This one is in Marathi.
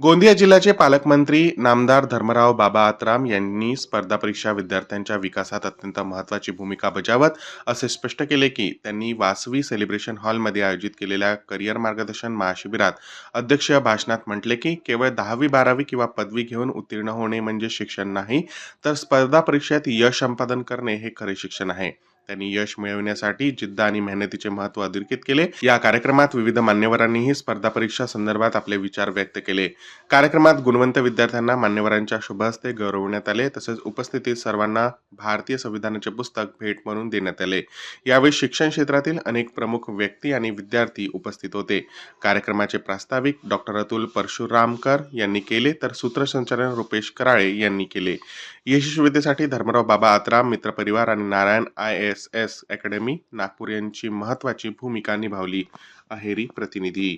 गोंदिया जिल्ह्याचे पालकमंत्री नामदार धर्मराव बाबा आत्राम यांनी स्पर्धा परीक्षा विद्यार्थ्यांच्या विकासात अत्यंत महत्त्वाची भूमिका बजावत असे स्पष्ट केले की त्यांनी वासवी सेलिब्रेशन हॉलमध्ये आयोजित केलेल्या करिअर मार्गदर्शन महाशिबिरात अध्यक्षीय भाषणात म्हटले की केवळ दहावी बारावी किंवा पदवी घेऊन उत्तीर्ण होणे म्हणजे शिक्षण नाही तर स्पर्धा परीक्षेत यश संपादन करणे हे खरे शिक्षण आहे. त्यांनी यश मिळवण्यासाठी जिद्द आणि मेहनतीचे महत्त्व अधोरेखित केले. या कार्यक्रमात विविध मान्यवरांनीही स्पर्धा परीक्षा संदर्भात आपले विचार व्यक्त केले. कार्यक्रमात गुणवंत विद्यार्थ्यांना मान्यवरांच्या शुभ हस्ते गौरवण्यात आले. तसेच उपस्थितीत सर्वांना भारतीय संविधानाचे पुस्तक भेट म्हणून देण्यात आले. यावेळी शिक्षण क्षेत्रातील अनेक प्रमुख व्यक्ती आणि विद्यार्थी उपस्थित होते. कार्यक्रमाचे प्रास्ताविक डॉक्टर अतुल परशुरामकर यांनी केले तर सूत्रसंचालन रुपेश कराळे यांनी केले. यशस्वीतेसाठी धर्मराव बाबा आत्राम मित्रपरिवार आणि Narayan I S S academy Nagpur यांची महत्त्वाची भूमिका निभावली. अहेरी प्रतिनिधी